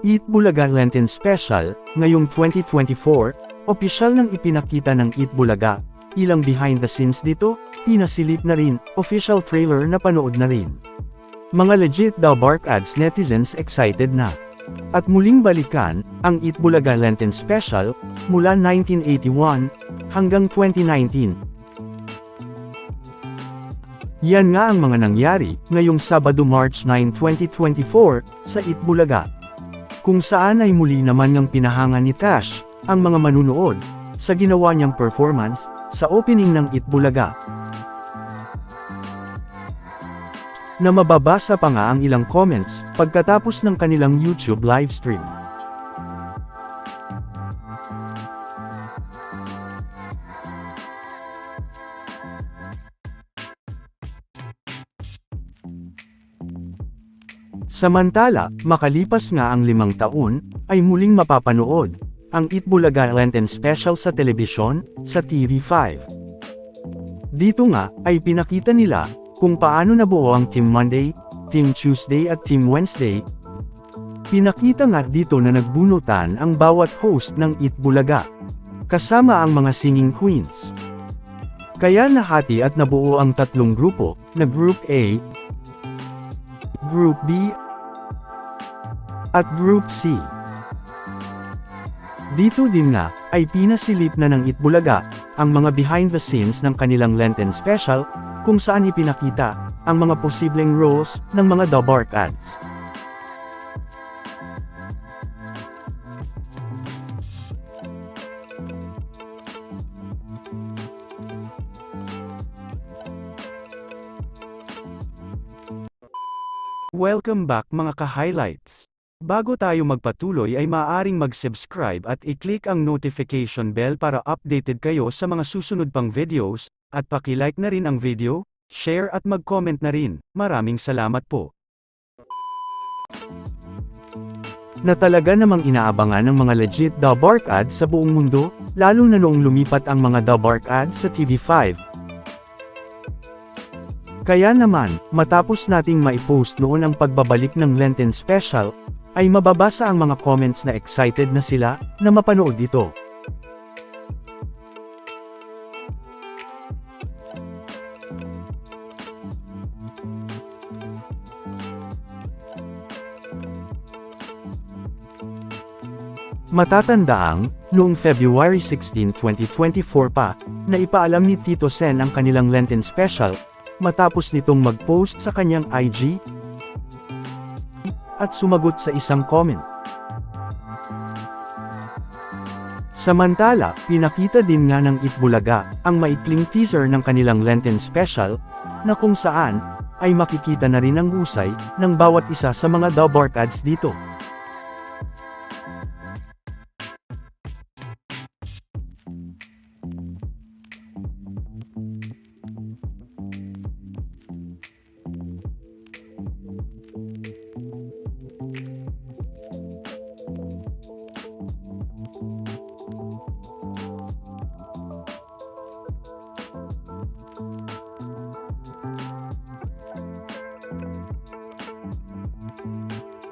Eat Bulaga Lenten Special, ngayong 2024, opisyal nang ipinakita ng Eat Bulaga. Ilang behind the scenes dito, pinasilip na rin, official trailer na panood na rin. Mga legit daw bark ads netizens excited na. At muling balikan, ang Eat Bulaga Lenten Special, mula 1981, hanggang 2019. Yan nga ang mga nangyari, ngayong Sabado March 9, 2024, sa Eat Bulaga. Kung saan ay muli naman ngang pinahangan ni Tash, ang mga manunood, sa ginawa niyang performance, sa opening ng Eat Bulaga. Na mababasa pa nga ang ilang comments, pagkatapos ng kanilang YouTube livestream. Samantala, makalipas nga ang limang taon, ay muling mapapanood, ang Itbulaga Lenten Special sa telebisyon, sa TV5. Dito nga, ay pinakita nila, kung paano nabuo ang Team Monday, Team Tuesday at Team Wednesday. Pinakita nga dito na nagbunutan ang bawat host ng Itbulaga, kasama ang mga singing queens. Kaya nahati at nabuo ang tatlong grupo, na Group A, Group B, at Group C. Dito din nga, ay pinasilip na ng Itbulaga, ang mga behind the scenes ng kanilang Lenten special, kung saan ipinakita, ang mga posibleng roles, ng mga The ads. Welcome back mga ka-highlights. Bago tayo magpatuloy ay maaaring mag-subscribe at i-click ang notification bell para updated kayo sa mga susunod pang videos, at paki-like na rin ang video, share at mag-comment na rin. Maraming salamat po. Na talaga namang inaabangan ng mga legit The Bark ads sa buong mundo, lalo na noong lumipat ang mga The Bark ads sa TV5, kaya naman, matapos nating maipost noon ang pagbabalik ng Lenten Special, ay mababasa ang mga comments na excited na sila, na mapanood ito. Matatandaang, noong February 16, 2024 pa, na ipaalam ni Tito Sen ang kanilang Lenten Special, matapos nitong mag-post sa kanyang IG, at sumagot sa isang comment. Samantala, pinakita din nga ng Itbulaga, ang maikling teaser ng kanilang Lenten Special, na kung saan, ay makikita na rin ang husay, ng bawat isa sa mga The Bark ads dito.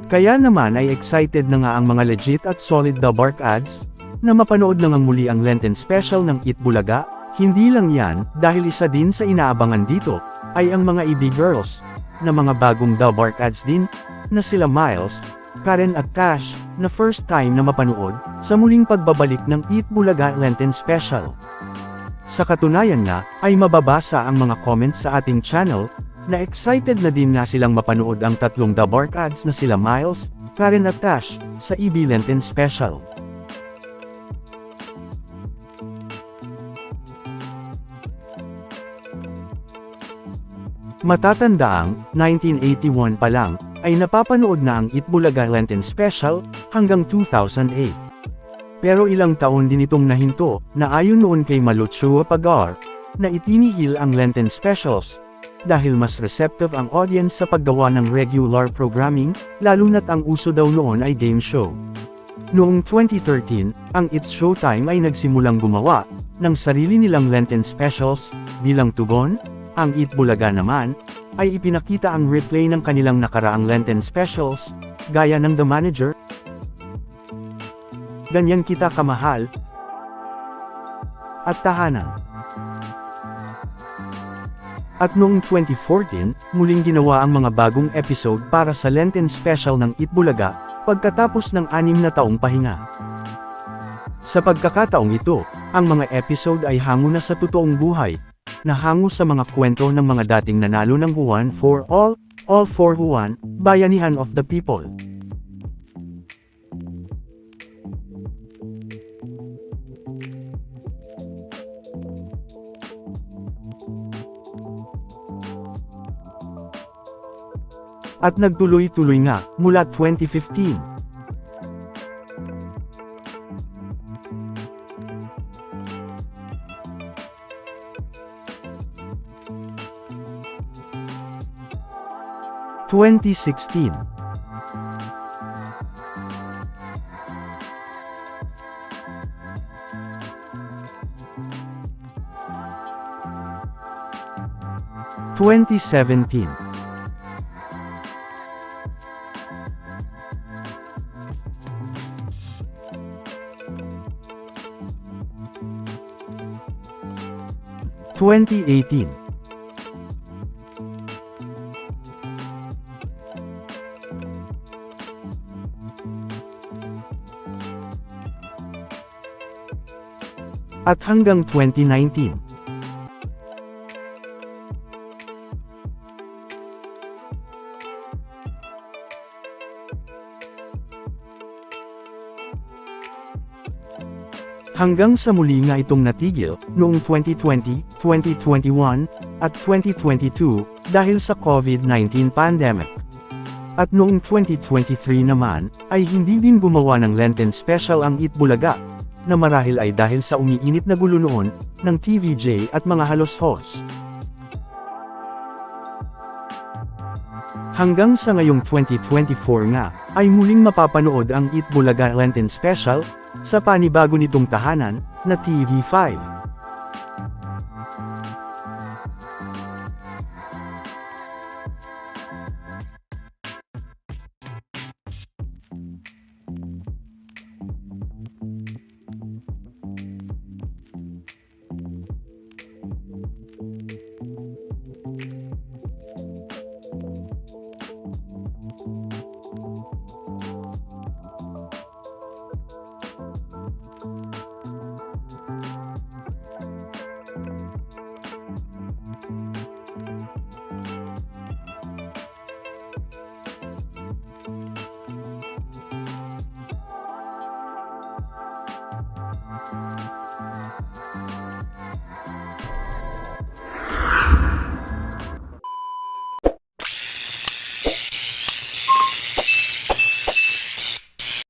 Kaya naman ay excited na nga ang mga legit at solid The Bark ads, na mapanood na nga muli ang Lenten special ng Eat Bulaga, hindi lang yan, dahil isa din sa inaabangan dito, ay ang mga EB Girls, na mga bagong The Bark ads din, na sila Miles, Karen at Tash, na first time na mapanood, sa muling pagbabalik ng Eat Bulaga Lenten Special. Sa katunayan nga, ay mababasa ang mga comments sa ating channel, na excited na din nga silang mapanood ang tatlong The Bark ads na sila Miles, Karen at Tash, sa EB Lenten Special. Matatandaang, 1981 pa lang, ay napapanood na ang Itbulaga Lenten Special, hanggang 2008. Pero ilang taon din itong nahinto, na ayon noon kay Maluchua Pagar, na itinigil ang Lenten Specials, dahil mas receptive ang audience sa paggawa ng regular programming, lalo na't ang uso daw noon ay game show. Noong 2013, ang It's Showtime ay nagsimulang gumawa ng sarili nilang Lenten specials bilang tugon, ang Eat Bulaga naman ay ipinakita ang replay ng kanilang nakaraang Lenten specials, gaya ng The Manager, ganyan kita kamahal, at tahanan. At noong 2014, muling ginawa ang mga bagong episode para sa Lenten special ng Itbulaga, pagkatapos ng anim na taong pahinga. Sa pagkakataong ito, ang mga episode ay hango na sa totoong buhay, na hango sa mga kwento ng mga dating nanalo ng Juan for All, All for Juan, Bayanihan of the People. At nagtuloy-tuloy nga, mula 2015. Twenty sixteen. Twenty seventeen. 2018 At hanggang 2019 Hanggang sa muli nga itong natigil, noong 2020, 2021, at 2022, dahil sa COVID-19 pandemic. At noong 2023 naman, ay hindi din gumawa ng Lenten special ang Itbulaga, na marahil ay dahil sa umiinit na gulo noon, ng TVJ at mga halos-hos. Hanggang sa ngayong 2024 nga, ay muling mapapanood ang Itbulaga Lenten Special, sa panibago nitong tahanan, na TV5.